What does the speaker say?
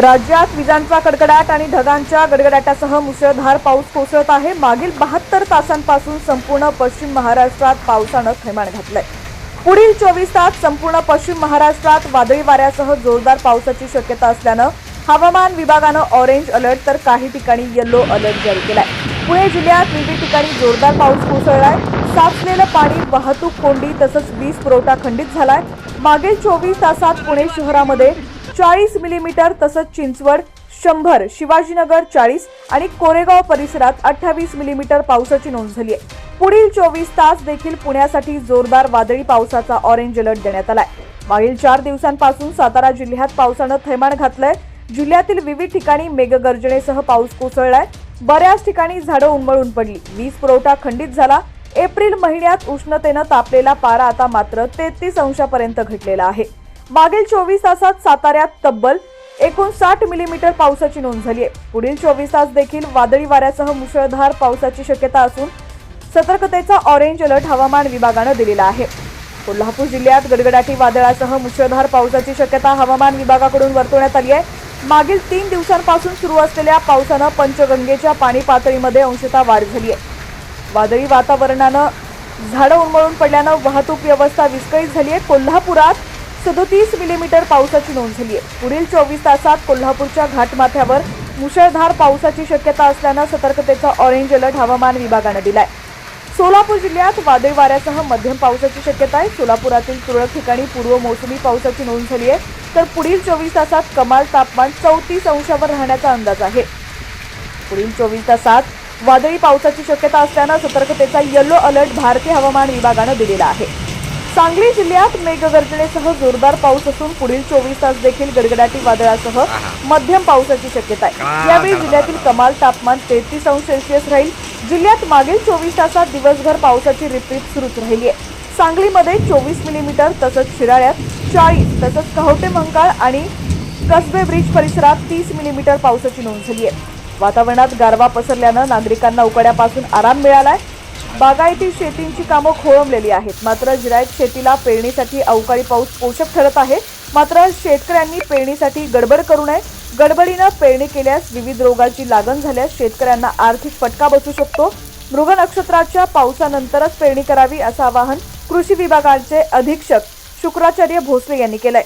राज्यात विजांचा कडकडाट आणि ढगांच्या गडगडाटासह मुसळधार पाऊस कोसळत आहे. मागील बहात्तर तासांपासून संपूर्ण पश्चिम महाराष्ट्रात पावसानं थैमान घातलंय. पुढील चोवीस तास संपूर्ण पश्चिम महाराष्ट्रात वादळी वाऱ्यासह जोरदार पावसाची शक्यता असल्यानं हवामान विभागानं ऑरेंज अलर्ट तर काही ठिकाणी येलो अलर्ट जारी केलाय. पुणे जिल्ह्यात विविध ठिकाणी जोरदार पाऊस कोसळलाय. साचलेलं पाणी वाहतूक कोंडी तसंच वीज पुरवठा खंडित झालाय. मागील चोवीस तासात पुणे शहरामध्ये चाळीस मिलीमीटर तसंच चिंचवड शंभर शिवाजीनगर चाळीस आणि कोरेगाव परिसरात अठ्ठावीस मिलीमीटर पावसाची नोंद झाली आहे. पुढील चोवीस तास देखील पुण्यासाठी जोरदार वादळी पावसाचा ऑरेंज अलर्ट देण्यात आलाय. मागील चार दिवसांपासून सातारा जिल्ह्यात पावसानं थैमान घातलंय. जिल्ह्यातील विविध ठिकाणी मेघगर्जनेसह पाऊस कोसळलाय. बऱ्याच ठिकाणी झाडं उन्मळून पडली. वीज पुरवठा खंडित झाला. एप्रिल महिन्यात उष्णतेनं तापलेला पारा आता मात्र तेहतीस अंशापर्यंत घटलेला आहे. मागील चोवीस तासात साताऱ्यात तब्बल एकोणसाठ मिलीमीटर पावसाची नोंद झाली आहे. पुढील चोवीस तास देखील वादळी वाऱ्यासह मुसळधार पावसाची शक्यता असून सतर्कतेचा ऑरेंज अलर्ट हवामान विभागानं दिलेला आहे. कोल्हापूर जिल्ह्यात गडगडाटी वादळासह मुसळधार पावसाची शक्यता हवामान विभागाकडून वर्तवण्यात आली आहे. मागील तीन दिवसांपासून सुरू असलेल्या पावसानं पंचगंगेच्या पाणी पातळीमध्ये अंशतः वाढ झाली आहे. वादळी वातावरणानं झाडं उन्मळून पडल्यानं वाहतूक व्यवस्था विस्कळीत झाली आहे. कोल्हापुरात सदोतीस मिलीमीटर पावसाची नोंद झाली आहे. पुढील चोवीस तासात कोल्हापूरच्या घाटमाथ्यावर मुसळधार पावसाची शक्यता असल्यानं सतर्कतेचा ऑरेंज अलर्ट हवामान विभागानं दिलाय. सोलापूर जिल्ह्यात वादळी वाऱ्यासह मध्यम पावसाची शक्यता आहे. सोलापुरातील तुरळक ठिकाणी पूर्व मोसमी पावसाची नोंद झाली आहे. तर पुढील चोवीस तासात कमाल तापमान चौतीस अंशावर राहण्याचा अंदाज आहे. पुढील चोवीस तासात वादळी पावसाची शक्यता असल्यानं सतर्कतेचा येलो अलर्ट भारतीय हवामान विभागानं दिलेला आहे. सांगली जिल्ह्यात मेघगर्जनेसह जोरदार पाऊस असून पुढील चोवीस तास देखील गडगडाटी वादळासह मध्यम पावसाची शक्यता आहे. यावेळी जिल्ह्यातील कमाल तापमान तेहतीस अंश सेल्सिअस राहील. जिल्ह्यात मागील चोवीस तासात दिवसभर पावसाची रिपरिप सुरूच राहिली आहे. सांगलीमध्ये चोवीस मिलीमीटर तसंच शिराळ्यात चाळीस तसंच कहोटे मंकाळ आणि कसबे ब्रिज परिसरात तीस मिलीमीटर पावसाची नोंद झाली आहे. वातावरणात गारवा पसरल्यानं नागरिकांना उकाड्यापासून आराम मिळालाय. बागायती शेतींची कामं खोळंबलेली आहेत. मात्र जिरायत शेतीला पेरणीसाठी अवकाळी पाऊस पोषक ठरत आहे. मात्र शेतकऱ्यांनी पेरणीसाठी गडबड करू नये. गडबडीनं पेरणी केल्यास विविध रोगाची लागण झाल्यास शेतकऱ्यांना आर्थिक फटका बसू शकतो. मृग नक्षत्राच्या पावसानंतरच पेरणी करावी असं आवाहन कृषी विभागाचे अधीक्षक शुक्राचार्य भोसले यांनी केलंय.